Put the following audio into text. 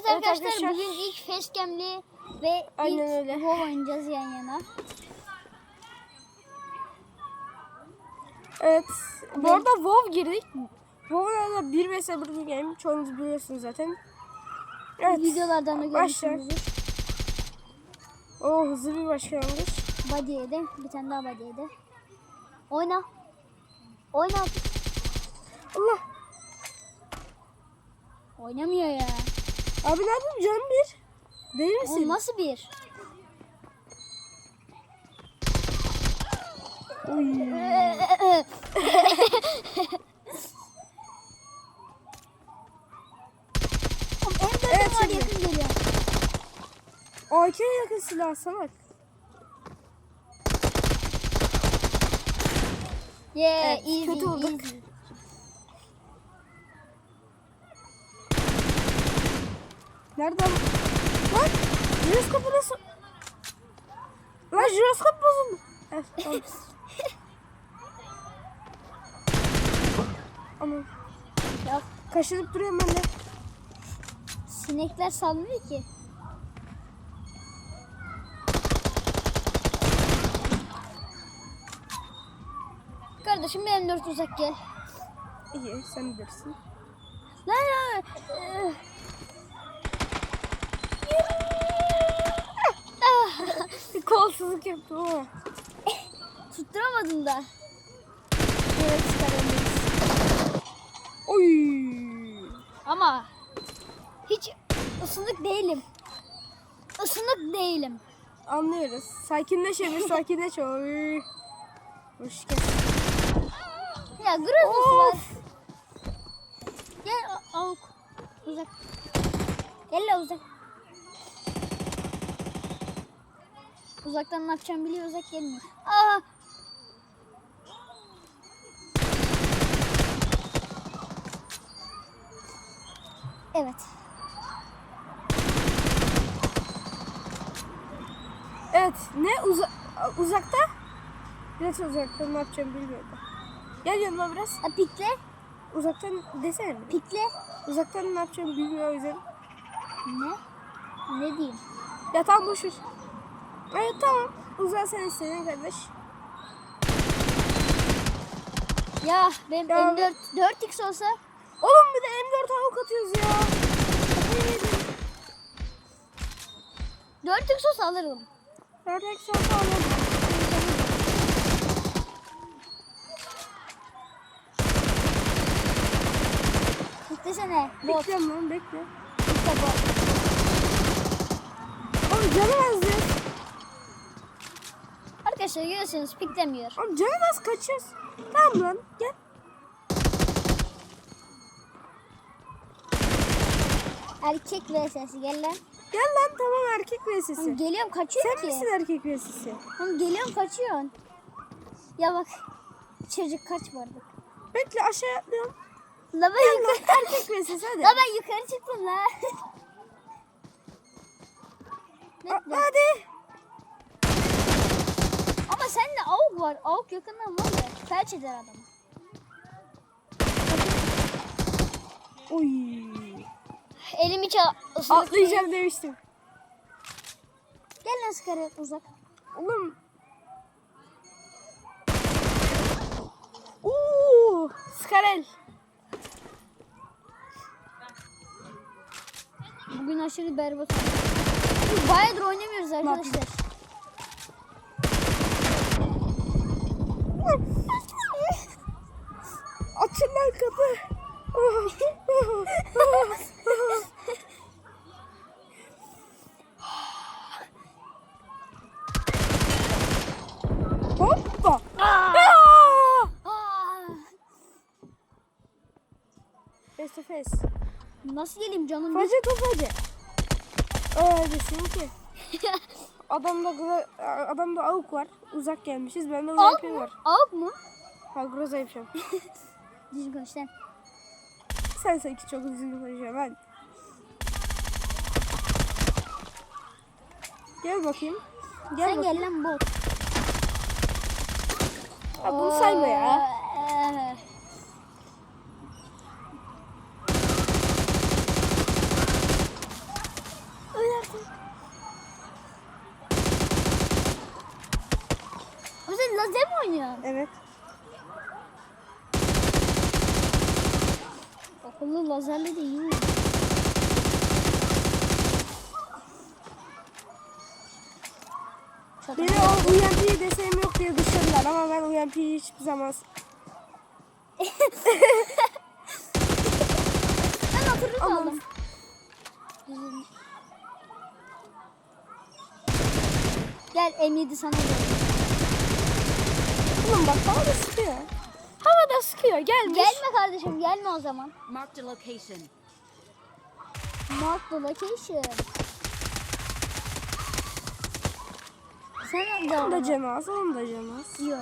Evet arkadaşlar, arkadaşlar. bugün ilk facecam'li ve Aynen ilk öyle. WoW oynayacağız yan yana. Evet. Bu arada WoW girdik. WoW'da da 1 vs 1 bir game. Çoğunuz biliyorsunuz zaten. Evet. Videolardan da görmüşsünüzdür. O hızlı bir başlangıç. Body'ye de bir tane daha body'ye de. Oyna. Oyna. Allah. Oynamıyor ya. Abi ne yapayım canım bir? Değil O misin? nasıl bir? M4 Evet, var şimdi. yakın geliyor. AK yakın silah salak. Yeah, Evet, easy, kötü olduk. easy. Nereden? Lan jiroskopu nasıl? Lan jiroskop bozuldu. Evet, tamam. Aman Ya kaşınıp duruyorum ben de. sinekler salmıyor ki. Kardeşim benim dört uzak gel. İyi sen bilirsin. Lan lan. Kolsuzluk yaptım ama. Tutturamadın da. Evet çıkaramayız. Oy. Ama hiç ısınık değilim. Isınık değilim. Anlıyoruz. Sakinleş Emir sakinleş. Oy. Hoş geldin. Ya Grozos var. Of. Gel avuk. Uzak. Gel uzak. Uzaktan ne yapacağım biliyor uzak gelmiyor. Aa. Evet. Evet ne uza uzakta? Biraz uzakta ne yapacağım bilmiyorum. Gel yanıma biraz. A, pikle. Uzaktan desene. bir. Pikle. Uzaktan ne yapacağım bilmiyorum o yüzden. Ne? Ne diyeyim? Ya tamam boş ver. Evet tamam. Uzak sen istedin kardeş. Ya benim Ya M4 4x olsa Oğlum bir de M4 avuk atıyoruz ya. Kafayı yedim. 4x olsa alırım. 4 eksi olsa alalım. Piklesene. Bot. Bekliyorum lan bekle. Pikle bot. Oğlum canım az ya. Arkadaşlar görüyorsunuz piklemiyor. Oğlum canım az kaçıyoruz. Tamam lan gel. Erkek vs gel lan. Gel lan tamam erkek Oğlum vs'si. geliyorum kaçıyor Sen ki. misin erkek vs'si? Oğlum geliyorum kaçıyorsun. Ya bak çocuk kaç vardı. Bekle aşağı atlıyorum. La ben Gel lan yukarı, erkek vs'si hadi. la ben yukarı çıktım la. A- Bekle. hadi. Ama sende avuk var. Avuk yakından var ya. Felç eder adamı. Oy. Elimi çal. ısırık- Atlayacağım demiştim. Gel lan sıkarı uzak. Oğlum. Uuu. Skarel. Bugün aşırı berbat. Bayağıdır oynamıyoruz arkadaşlar. Açın Hoppa. Face to face. Nasıl geleyim canım? Facı kafacı. Öylesin ki. adamda adamda avuk var. Uzak gelmişiz. Bende uzak var. Avuk mu? Ha groza yapacağım. Düz göster. 88 çok hızlı konuşuyor ben. Gel bakayım. Gel Sen bakayım. gel lan bot. Ya bunu sayma ya. O sen lazer mi? Evet. Akıllı lazerle de iyi. Beni o UMP'yi desem yok diye dışarılar ama ben UMP'yi hiçbir zaman... Ben hatırlı Aman. kaldım. Gel M7 sana gel. Oğlum bak bana da sıkıyor. Havada sıkıyor gelmiş. Gelme kardeşim gelme o zaman. Marked a location. Mark the location. Sen de Onun da orada. canı az, onun da canı az. Yok.